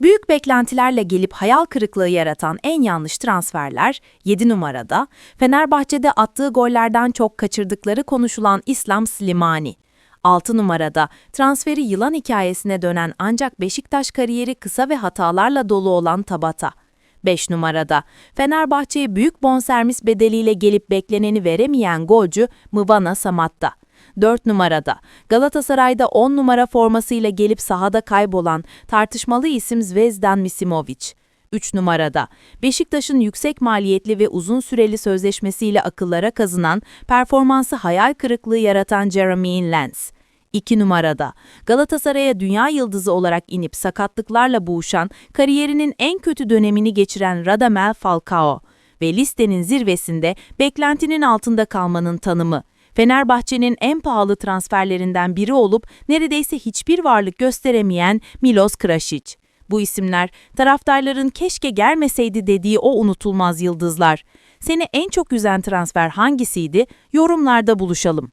Büyük beklentilerle gelip hayal kırıklığı yaratan en yanlış transferler 7 numarada, Fenerbahçe'de attığı gollerden çok kaçırdıkları konuşulan İslam Slimani. 6 numarada transferi yılan hikayesine dönen ancak Beşiktaş kariyeri kısa ve hatalarla dolu olan Tabata. 5 numarada Fenerbahçe'ye büyük bonservis bedeliyle gelip bekleneni veremeyen golcü Mıvana Samatta. 4 numarada Galatasaray'da 10 numara formasıyla gelip sahada kaybolan tartışmalı isim Zvezdan Misimovic. 3 numarada Beşiktaş'ın yüksek maliyetli ve uzun süreli sözleşmesiyle akıllara kazınan, performansı hayal kırıklığı yaratan Jeremy Lens. 2 numarada Galatasaray'a dünya yıldızı olarak inip sakatlıklarla boğuşan, kariyerinin en kötü dönemini geçiren Radamel Falcao ve listenin zirvesinde beklentinin altında kalmanın tanımı. Fenerbahçe'nin en pahalı transferlerinden biri olup neredeyse hiçbir varlık gösteremeyen Milos Krasic. Bu isimler taraftarların keşke gelmeseydi dediği o unutulmaz yıldızlar. Seni en çok üzen transfer hangisiydi? Yorumlarda buluşalım.